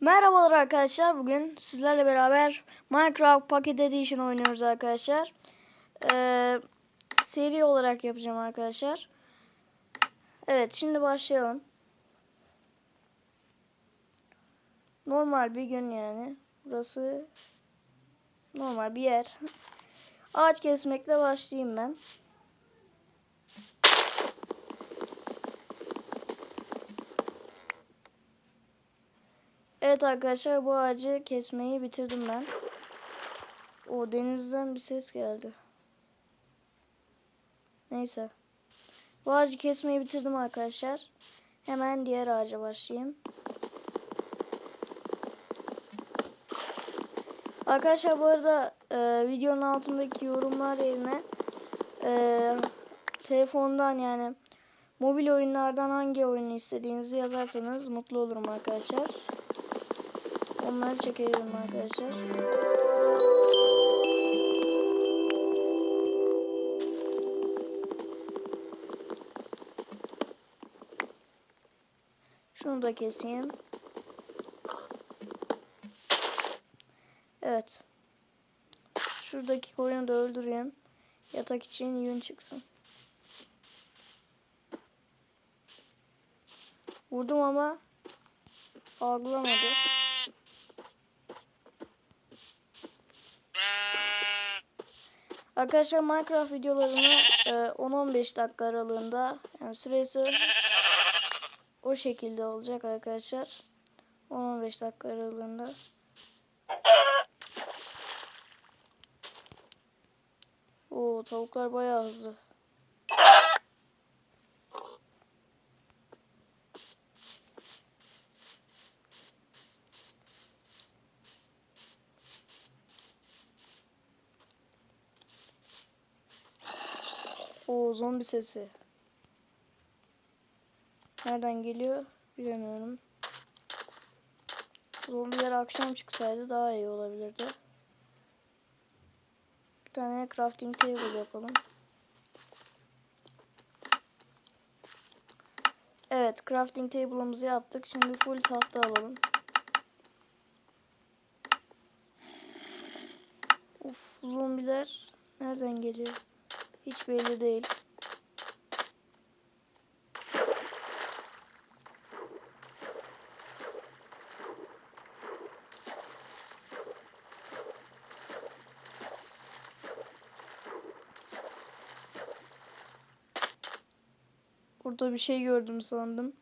Merhabalar arkadaşlar. Bugün sizlerle beraber Minecraft Pocket Edition oynuyoruz arkadaşlar. Ee, seri olarak yapacağım arkadaşlar. Evet şimdi başlayalım. Normal bir gün yani. Burası normal bir yer. Ağaç kesmekle başlayayım ben. Evet arkadaşlar bu ağacı kesmeyi bitirdim ben. O denizden bir ses geldi. Neyse. Bu ağacı kesmeyi bitirdim arkadaşlar. Hemen diğer ağaca başlayayım. Arkadaşlar bu arada e, videonun altındaki yorumlar yerine e, telefondan yani mobil oyunlardan hangi oyunu istediğinizi yazarsanız mutlu olurum arkadaşlar. Onları çekelim arkadaşlar. Şunu da keseyim. Evet. Şuradaki koyunu da öldüreyim. Yatak için yün çıksın. Vurdum ama algılamadı. Arkadaşlar Minecraft videolarını e, 10-15 dakika aralığında yani süresi o şekilde olacak arkadaşlar. 10-15 dakika aralığında. Oo tavuklar bayağı hızlı. O zombi sesi. Nereden geliyor bilemiyorum. Zombiler akşam çıksaydı daha iyi olabilirdi. Bir tane crafting table yapalım. Evet crafting table'ımızı yaptık. Şimdi full tahta alalım. Uf zombiler nereden geliyor? Hiç belli değil. Burada bir şey gördüm sandım.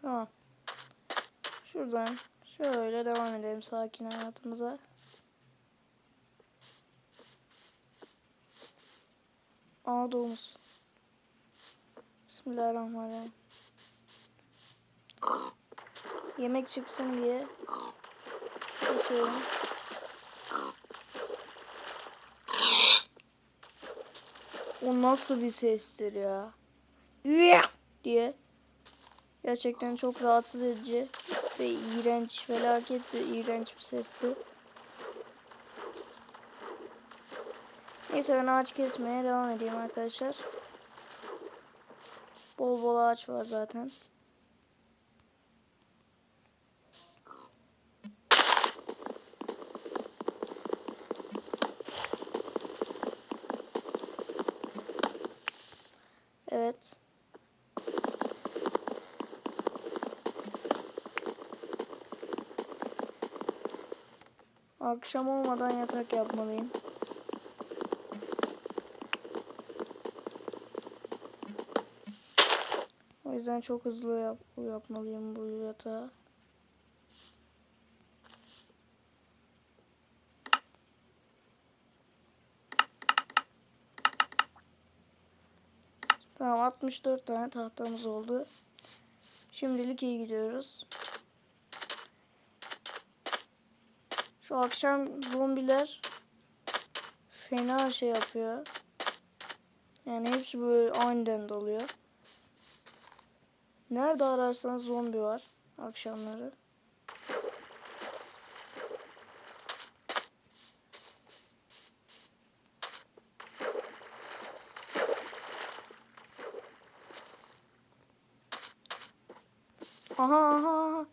Tamam. Şuradan şöyle devam edelim sakin hayatımıza. Aa domuz. Bismillahirrahmanirrahim. Yemek çıksın diye kesiyorum. O nasıl bir sestir ya? Diye. Gerçekten çok rahatsız edici ve iğrenç, felaket bir iğrenç bir sesti. Neyse ben ağaç kesmeye devam edeyim arkadaşlar. Bol bol ağaç var zaten. Evet. Akşam olmadan yatak yapmalıyım. O yüzden çok hızlı yap yapmalıyım bu yatağı. Tamam 64 tane tahtamız oldu. Şimdilik iyi gidiyoruz. Şu akşam zombiler fena şey yapıyor. Yani hepsi böyle aniden doluyor. Nerede ararsanız zombi var akşamları. Aha aha.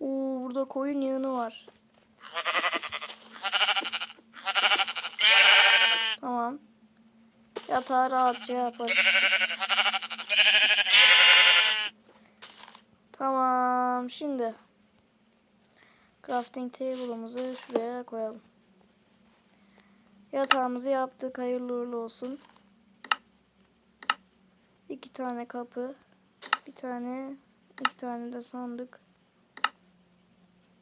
Oo burada koyun yığını var. Yatağı rahatça yaparız. Tamam. Şimdi crafting table'ımızı şuraya koyalım. Yatağımızı yaptık. Hayırlı uğurlu olsun. İki tane kapı. Bir tane. iki tane de sandık.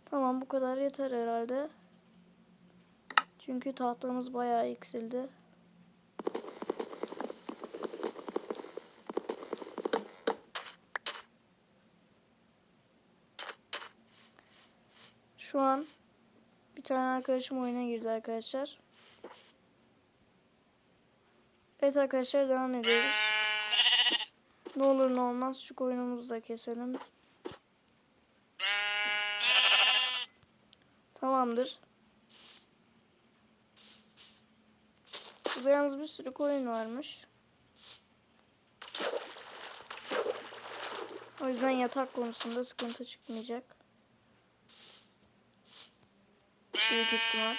Tamam bu kadar yeter herhalde. Çünkü tahtamız bayağı eksildi. Şu an bir tane arkadaşım oyuna girdi arkadaşlar. Evet arkadaşlar devam ediyoruz. Ne olur ne olmaz şu koyunumuzu da keselim. Tamamdır. Burada yalnız bir sürü koyun varmış. O yüzden yatak konusunda sıkıntı çıkmayacak. Büyük ihtimal.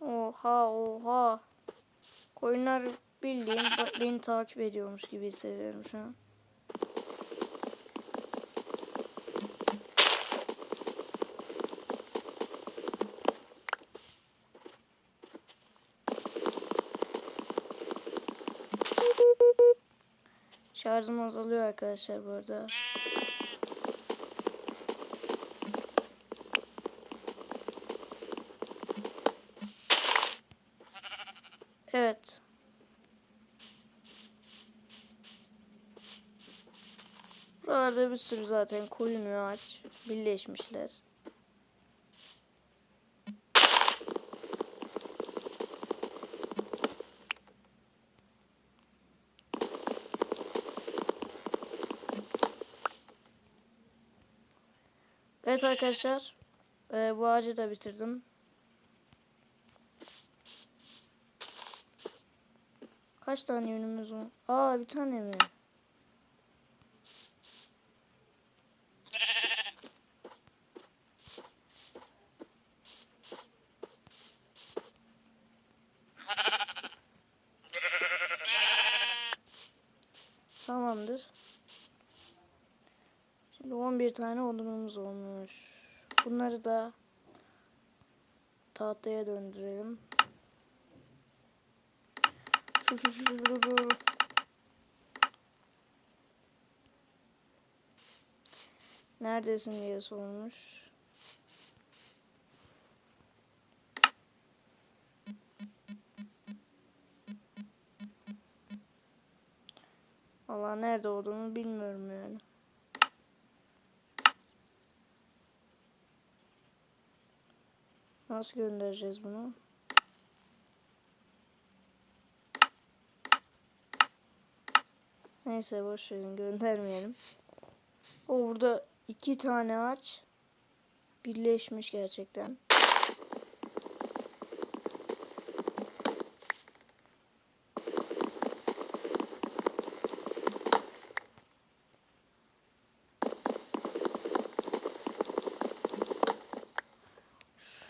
Oha oha. Koyunlar bildiğin beni takip ediyormuş gibi hissediyorum şu an. Şarjım azalıyor arkadaşlar bu arada. Evet. Buralarda bir sürü zaten koyun ve ağaç birleşmişler. Evet arkadaşlar. eee, bu ağacı da bitirdim. Kaç tane yünümüz var? Aa bir tane mi? Tamamdır. Şimdi 11 tane odunumuz olmuş. Bunları da tahtaya döndürelim. Şu şu şu şu şu. Neredesin diye sormuş. Allah nerede olduğunu bilmiyorum yani. Nasıl göndereceğiz bunu? Neyse boş verin göndermeyelim. O burada iki tane ağaç birleşmiş gerçekten.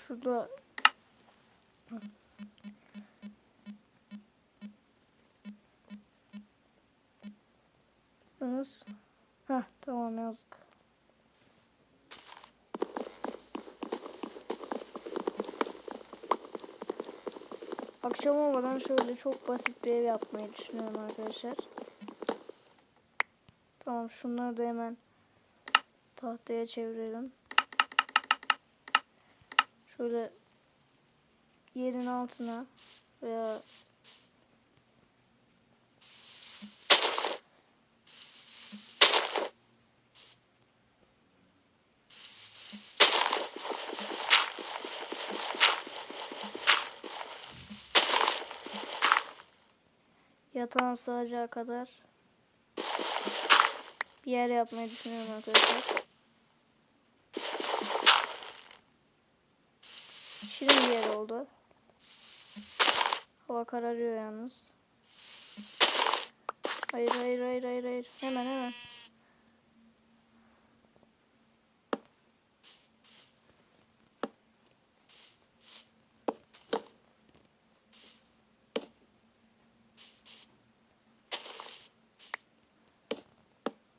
Şurada Nasıl? Heh tamam yazdık. Akşam olmadan şöyle çok basit bir ev yapmayı düşünüyorum arkadaşlar. Tamam şunları da hemen tahtaya çevirelim. Şöyle yerin altına veya yatağın sığacağı kadar bir yer yapmayı düşünüyorum arkadaşlar. Şirin bir yer oldu. Hava kararıyor yalnız. Hayır hayır hayır hayır hayır. Hemen hemen.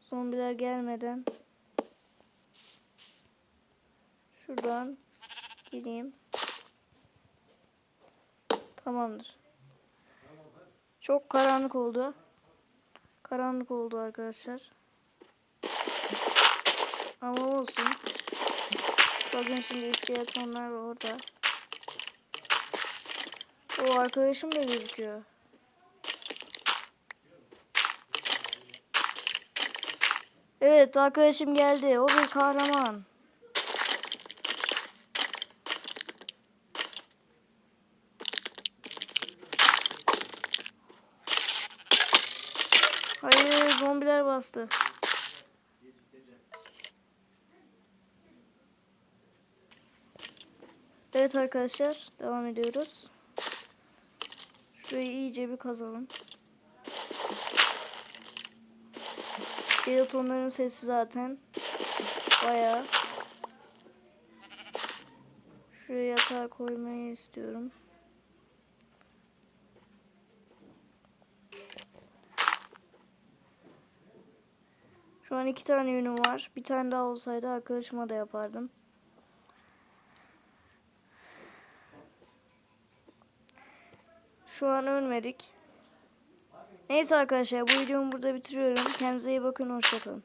Zombiler gelmeden şuradan gireyim. Tamamdır. Çok karanlık oldu. Karanlık oldu arkadaşlar. Ama olsun. Bakın şimdi iskeletonlar orada. O arkadaşım da gözüküyor. Evet arkadaşım geldi. O bir kahraman. Hayır zombiler bastı. Evet arkadaşlar devam ediyoruz. Şurayı iyice bir kazalım. Skeletonların sesi zaten bayağı. Şuraya yatağı koymayı istiyorum. Şu an iki tane yünüm var. Bir tane daha olsaydı arkadaşıma da yapardım. Şu an ölmedik. Neyse arkadaşlar bu videomu burada bitiriyorum. Kendinize iyi bakın. Hoşçakalın.